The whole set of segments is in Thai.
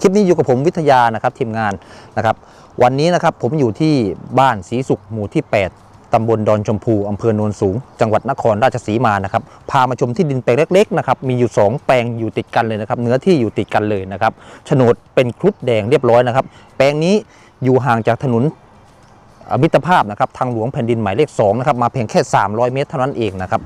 คลิปนี้อยู่กับผมวิทยานะครับทีมงานนะครับ วันนี้นะครับผมอยู่ที่บ้านศรีสุขหมู่ที่ 8 ตำบลดอนชมพูอำเภอโนนสูง จังหวัดนครราชสีมานะครับ พามาชมที่ดินแปลงเล็กๆนะครับ มีอยู่ 2 แปลงอยู่ติดกันเลยนะครับ เนื้อที่อยู่ติดกันเลยนะครับ โฉนดเป็นครุฑแดงเรียบร้อยนะครับ แปลงนี้อยู่ห่างจากถนนอ่อมิตรภาพนะครับ ทางหลวงแผ่นดินหมายเลข2นะครับ มาเพียงแค่ 300 เมตรเท่านั้นเองนะครับ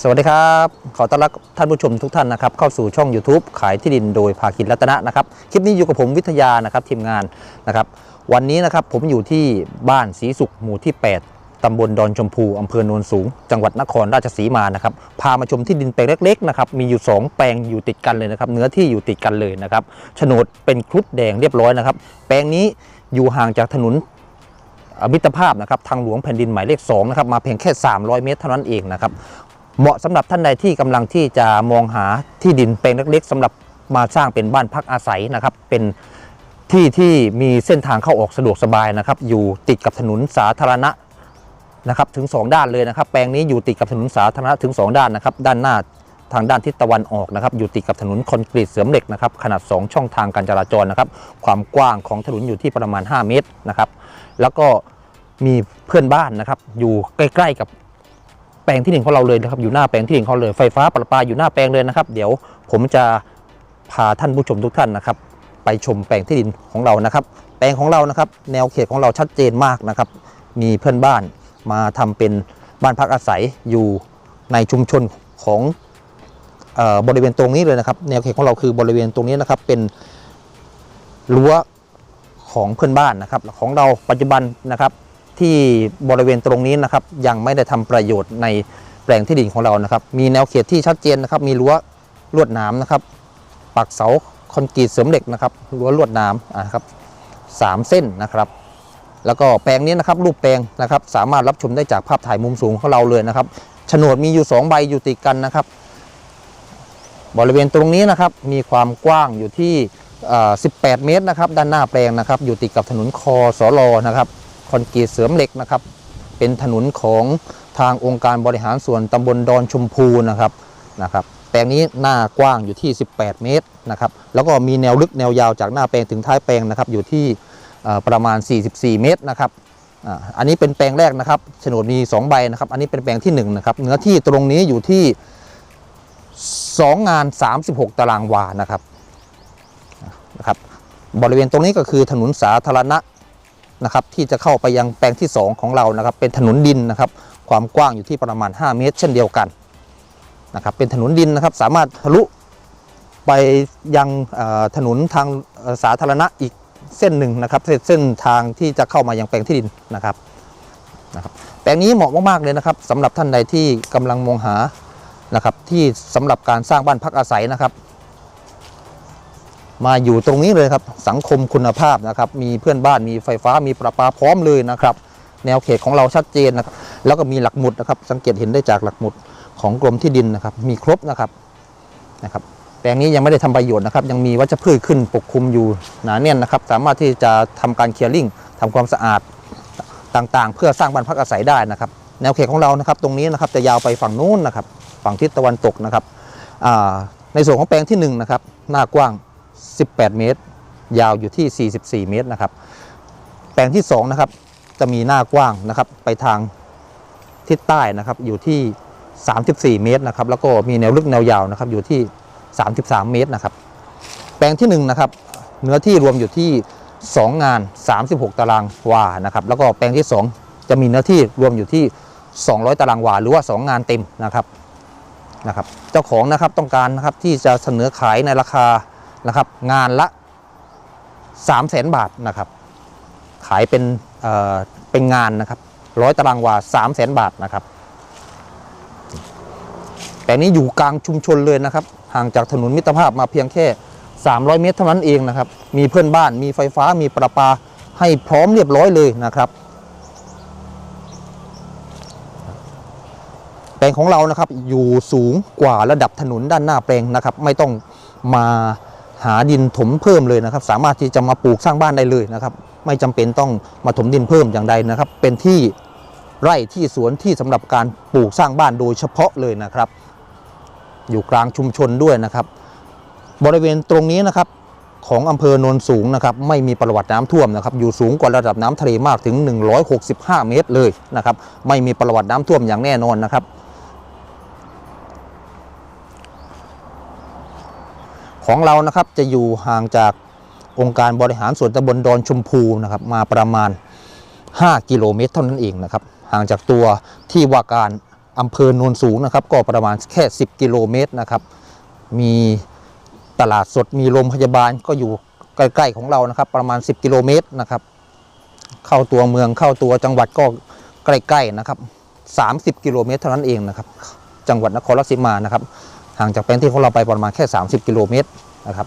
สวัสดีครับ ขอต้อนรับท่านผู้ชมทุกท่านนะครับเข้าสู่ช่อง YouTube ขายที่ดินโดยภาคินรัตนะนะครับคลิปนี้อยู่กับผมวิทยานะครับทีมงานนะครับวันนี้นะครับผมอยู่ที่บ้านศรีสุขหมู่ที่ 8 ตำบลดอนชมพูอำเภอโนนสูง จังหวัดนครราชสีมานะครับพามาชมที่ดินแปลงเล็กๆนะครับมีอยู่ 2 แปลงอยู่ติดกันเลยนะครับเนื้อที่อยู่ติดกันเลยนะครับโฉนดเป็นครุฑแดงเรียบร้อยนะครับแปลงนี้อยู่ห่างจากถนนมิตรภาพนะครับทางหลวงแผ่นดินหมายเลข2นะครับมาเพียงแค่ 300 เมตรเท่านั้นเองนะครับ เหมาะสำหรับท่านใดที่กำลังที่จะมองหาที่ดินแปลงเล็ก ๆสำหรับมาสร้างเป็นบ้านพักอาศัยนะครับ เป็นที่ที่มีเส้นทางเข้าออกสะดวกสบายนะครับ อยู่ติดกับถนนสาธารณะนะครับถึง 2 ด้านเลยนะครับ แปลงนี้อยู่ติดกับถนนสาธารณะถึง 2 ด้านนะครับ ด้านหน้าทางด้านทิศตะวันออกนะครับ อยู่ติดกับถนนคอนกรีตเสริมเหล็กนะครับ ขนาด 2 ช่องทางการจราจรนะครับ ความกว้างของถนนอยู่ที่ประมาณ 5 เมตรนะครับ แล้วก็มีเพื่อนบ้านนะครับ อยู่ใกล้ ๆ กับ แปลงที่หนึ่งของเราเลยนะครับอยู่หน้าแปลงที่หนึ่งของเราเลยไฟฟ้าประปาอยู่หน้าแปลงเลยนะครับ เดี๋ยวผมจะพาท่านผู้ชมทุกท่านนะครับ ไปชมแปลงที่ดินของเรานะครับ แปลงของเรานะครับ แนวเขตของเราชัดเจนมากนะครับ มีเพื่อนบ้านมาทำเป็นบ้านพักอาศัยอยู่ในชุมชนของเออบริเวณตรงนี้เลยนะครับ แนวเขตของเราคือบริเวณตรงนี้นะครับเป็นรั้วของเพื่อนบ้านนะครับ ของเราปัจจุบันนะครับ ที่บริเวณตรงนี้นะครับ ยังไม่ได้ทำประโยชน์ในแปลงที่ดินของเรานะครับ มีแนวเขตที่ชัดเจนนะครับ มีรั้วลวดนามนะครับ ปักเสาคอนกรีตเสริมเหล็กนะครับรั้วลวดนามอ่าครับสามเส้นนะครับ แล้วก็แปลงนี้นะครับ รูปแปลงนะครับ สามารถรับชมได้จากภาพถ่ายมุมสูงของเราเลยนะครับโฉนดมีอยู่ 2 ใบอยู่ติดกันนะครับ บริเวณตรงนี้นะครับ มีความกว้างอยู่ที่อ่อ18 เมตรนะครับ ด้านหน้าแปลงนะครับ อยู่ติดกับถนนคอสอลอนะครับ อนกรีตเสริมเหล็กนะครับ เป็นถนนของทางองค์การบริหารส่วนตำบลดอนชมพูนะครับนะครับแปลงนี้หน้ากว้างอยู่ที่ 18 เมตรนะครับแล้วก็มีแนวลึกแนวยาวจากหน้าแปลงถึงท้ายแปลงนะครับอยู่ที่ประมาณ 44 เมตรนะครับอ่าอันนี้เป็นแปลงแรกนะครับโฉนดมี 2 ใบนะครับ อันนี้เป็นแปลงที่1นะครับเนื้อที่ตรงนี้อยู่ที่ 2 งาน 36 ตารางวานะครับนะครับ บริเวณตรงนี้ก็คือถนนสาธารณะ นะครับที่จะเข้าไปยังแปลงที่ 2 ของเรานะครับเป็นถนนดินนะครับความกว้างอยู่ที่ประมาณ 5 เมตร เช่นเดียวกันนะครับเป็นถนนดินนะครับสามารถทะลุไปยังถนนทางสาธารณะอีกเส้นหนึ่งนะครับเส้นทางที่จะเข้ามายังแปลงที่ดินนะครับนะครับแปลงนี้เหมาะมากๆเลยนะครับสำหรับท่านใดที่กำลังมองหานะครับที่สำหรับการสร้างบ้านพักอาศัยนะครับ มาอยู่ตรงนี้เลยครับสังคมคุณภาพนะครับมีเพื่อนบ้านมีไฟฟ้ามีประปาพร้อมเลยนะครับ แนวเขตของเราชัดเจนนะครับแล้วก็มีหลักหมุดนะครับ สังเกตเห็นได้จากหลักหมุดของกรมที่ดินนะครับ มีครบนะครับนะครับแปลงนี้ยังไม่ได้ทำประโยชน์นะครับ ยังมีวัชพืชขึ้นปกคลุมอยู่หนาแน่นนะครับ สามารถที่จะทำการเคลียร์ลิงทำความสะอาดต่างๆ เพื่อสร้างบ้านพักอาศัยได้นะครับ แนวเขตของเรานะครับ ตรงนี้นะครับจะยาวไปฝั่งนู้นนะครับ ฝั่งทิศตะวันตกนะครับในส่วนของแปลงที่หนึ่งนะครับหน้ากว้าง 18 เมตร ยาวอยู่ที่ 44 เมตรนะครับ แปลงที่2นะครับจะมีหน้ากว้างนะครับ ไปทางทิศใต้นะครับอยู่ที่ 34 เมตรนะครับ แล้วก็มีแนวลึกแนวยาวนะครับอยู่ที่ 33 เมตรนะครับ แปลงที่1นะครับเนื้อที่รวมอยู่ที่ 2 งาน 36 ตารางวานะครับ แล้วก็แปลงที่ 2 จะมีเนื้อที่รวมอยู่ที่ 200 ตารางวา หรือว่า 2 งานเต็มนะครับนะครับ เจ้าของนะครับต้องการนะครับที่จะเสนอขายในราคา นะครับ งานละ3 0 0แสนบาทนะครับ ขายเป็นเอ่อเป็นงานนะครับร้อยตารางวา3 0 0แสนบาทนะครับแต่นี้อยู่กลางชุมชนเลยนะครับ ห่างจากถนนมิตรภาพมาเพียงแค่ 300 เมตรเท่านั้นเองนะครับ มีเพื่อนบ้านมีไฟฟ้ามีประปาให้พร้อมเรียบร้อยเลยนะครับ แปลงของเรานะครับอยู่สูงกว่าระดับถนนด้านหน้าแปลงนะครับ ไม่ต้องมา หาดินถมเพิ่มเลยนะครับ สามารถที่จะมาปลูกสร้างบ้านได้เลยนะครับ ไม่จำเป็นต้องมาถมดินเพิ่มอย่างใดนะครับ เป็นที่ไร่ที่สวนที่สำหรับการปลูกสร้างบ้านโดยเฉพาะเลยนะครับ อยู่กลางชุมชนด้วยนะครับ บริเวณตรงนี้นะครับของอำเภอโนนสูงนะครับไม่มีประวัติน้ำท่วมนะครับอยู่สูงกว่าระดับน้ำทะเลมากถึง 165 เมตรเลยนะครับไม่มีประวัติน้ำท่วมอย่างแน่นอนนะครับ ของเรานะครับจะอยู่ห่างจากองค์การบริหารส่วนตำบลดอนชมพูนะครับมาประมาณ 5 กิโลเมตรเท่านั้นเองนะครับห่างจากตัวที่ว่าการอำเภอโนนสูงนะครับก็ประมาณแค่ 10 กิโลเมตรนะครับ มีตลาดสดมีโรงพยาบาลก็อยู่ใกล้ๆของเรานะครับ ประมาณ 10 กิโลเมตรนะครับ เข้าตัวเมืองเข้าตัวจังหวัดก็ใกล้ๆนะครับ 30 กิโลเมตรเท่านั้นเองนะครับ จังหวัดนครราชสีมานะครับ ห่างจากแปลงที่ของเราไปประมาณแค่ 30 กิโลเมตรนะครับ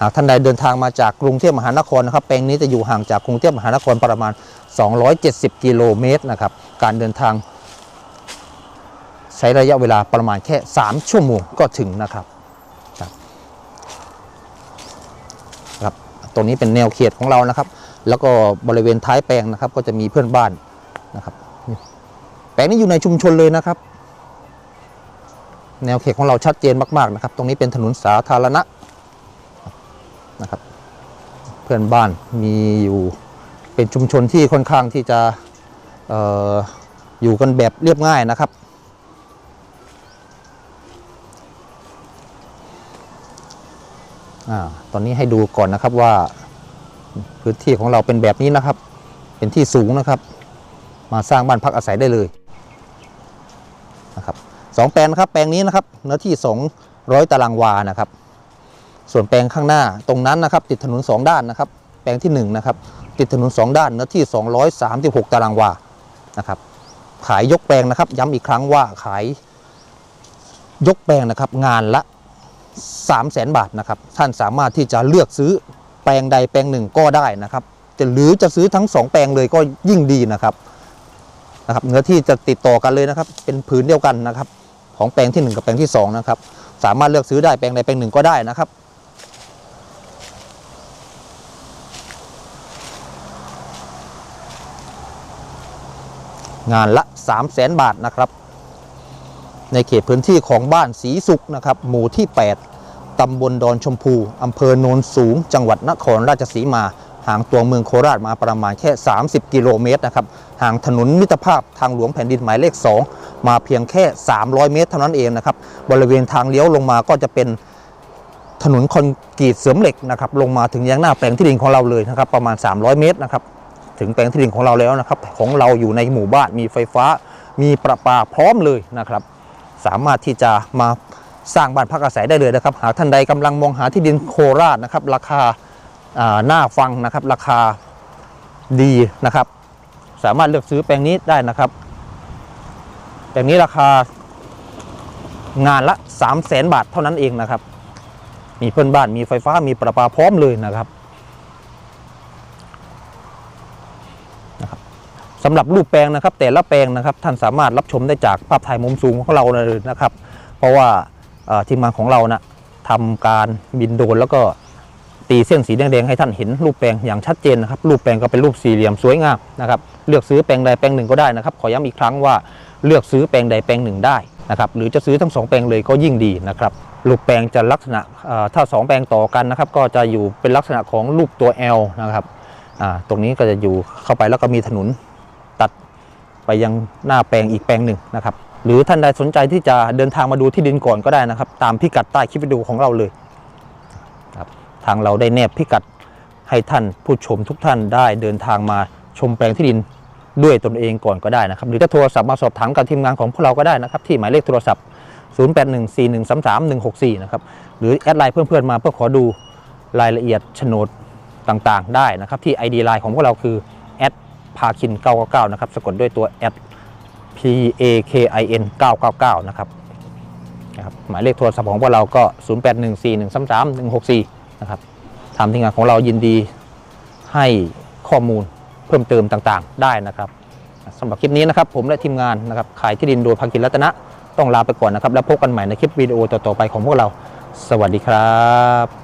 หากท่านใดเดินทางมาจากกรุงเทพมหานครนะครับแปลงนี้จะอยู่ห่างจากกรุงเทพมหานครประมาณ 270 กิโลเมตรนะครับการเดินทาง ใช้ระยะเวลาประมาณแค่ 3 ชั่วโมงก็ถึงนะครับครับตรงนี้เป็นแนวเขตของเรานะครับ แล้วก็บริเวณท้ายแปลงนะครับ ก็จะมีเพื่อนบ้านนะครับแปลงนี้อยู่ในชุมชนเลยนะครับ แนวเขตของเราชัดเจนมากๆนะครับ ตรงนี้เป็นถนนสาธารณะนะครับ เพื่อนบ้านมีอยู่เป็นชุมชนที่ค่อนข้างที่จะเอออยู่กันแบบเรียบง่ายนะครับอตอนนี้ให้ดูก่อนนะครับว่าพื้นที่ของเราเป็นแบบนี้นะครับ เป็นที่สูงนะครับ มาสร้างบ้านพักอาศัยได้เลย นะครับสองแปลงนะครับ แปลงนี้นะครับเนื้อที่ 200 ตารางวานะครับ ส่วนแปลงข้างหน้าตรงนั้นนะครับ ติดถนน 2 ด้านนะครับ แปลงที่ 1 นะครับ ติดถนน 2 ด้านเนื้อที่ 236 ตารางวานะครับ ขายยกแปลงนะครับ ย้ำอีกครั้งว่าขายยกแปลงนะครับ งานละ 3 0 0แสนบาทนะครับ ท่านสามารถที่จะเลือกซื้อแปลงใดแปลงหนึ่งก็ได้นะครับจะหรือจะซื้อทั้ง 2 แปลงเลยก็ยิ่งดีนะครับนะครับเนื้อที่จะติดต่อกันเลยนะครับ เป็นผืนเดียวกันนะครับ ของแปลงที่ 1 กับแปลงที่ 2 นะครับ สามารถเลือกซื้อได้แปลงใดแปลงหนึ่งก็ได้นะครับ งานละ 3 0 0แสนบาทนะครับ ในเขตพื้นที่ของบ้านสีสุขนะครับ หมู่ที่ 8ตำบลดอนชมพูอำเภอโนนสูง จังหวัดนครราชสีมา ห่างตัวเมืองโคราชมาประมาณแค่ 30 กิโลเมตรนะครับห่างถนนมิตรภาพทางหลวงแผ่นดินหมายเลข 2 มาเพียงแค่ 300 เมตร เท่านั้นเองนะครับบริเวณทางเลี้ยวลงมาก็จะเป็นถนนคอนกรีตเสริมเหล็กนะครับลงมาถึงยังหน้าแปลงที่ดินของเราเลยนะครับประมาณ 300 เมตรนะครับถึงแปลงที่ดินของเราแล้วนะครับของเราอยู่ในหมู่บ้านมีไฟฟ้า มีประปาพร้อมเลยนะครับ สามารถที่จะมาสร้างบ้านพักอาศัยได้เลยนะครับ หากท่านใดกำลังมองหาที่ดินโคราชนะครับราคา น่าฟังนะครับราคาดีนะครับ สามารถเลือกซื้อแปลงนี้ได้นะครับ แปลงนี้ราคางานละ3 0 0แสนบาทเท่านั้นเองนะครับ มีเพื่อนบ้านมีไฟฟ้ามีประปาพร้อมเลยนะครับนะครับสำหรับรูปแปลงนะครับ แต่ละแปลงนะครับ ท่านสามารถรับชมได้จากภาพถ่ายมุมสูงของเราเลยนะครับ เพราะว่าทีมงานของเรานะทำการบินโดรนแล้วก็ ตีเส้นสีแดงๆให้ท่านเห็นรูปแปลงอย่างชัดเจนนะครับรูปแปลงก็เป็นรูปสี่เหลี่ยมสวยงามนะครับเลือกซื้อแปลงใดแปลงหนึ่งก็ได้นะครับขอย้ำอีกครั้งว่าเลือกซื้อแปลงใดแปลงหนึ่งได้นะครับหรือจะซื้อทั้งสองแปลงเลยก็ยิ่งดีนะครับรูปแปลงจะลักษณะถ้าสองแปลงต่อกันนะครับก็จะอยู่เป็นลักษณะของรูปตัว L นะครับตรงนี้ก็จะอยู่เข้าไปแล้วก็มีถนนตัดไปยังหน้าแปลงอีกแปลงหนึ่งนะครับหรือท่านใดสนใจที่จะเดินทางมาดูที่ดินก่อนก็ได้นะครับ ตามพิกัดใต้คลิปวิดีโอของเราเลย ทางเราได้แนบพิกัดให้ท่านผู้ชมทุกท่านได้เดินทางมาชมแปลงที่ดินด้วยตนเองก่อนก็ได้นะครับ หรือจะโทรศัพท์มาสอบถามกับทีมงานของพวกเราก็ได้นะครับ ที่หมายเลขโทรศัพท์ 0814133164 นะครับ หรือแอดไลน์เพื่อนๆมาเพื่อขอดูรายละเอียดโฉนดต่างๆ ได้นะครับ ที่ ID ไลน์ของพวกเราคือแอดพาคิน999นะครับสะกดด้วยตัวแอด P A K I N 999นะครับนะครับหมายเลขโทรศัพท์ของพวกเราก็ 0814133164 นะครับทางทีมงานของเรายินดีให้ข้อมูลเพิ่มเติมต่างๆ ได้นะครับสำหรับคลิปนี้นะครับ ผมและทีมงานนะครับขายที่ดินโดยภาคินรัตนะต้องลาไปก่อนนะครับ แล้วพบกันใหม่ในคลิปวิดีโอต่อๆไปของพวกเรา สวัสดีครับ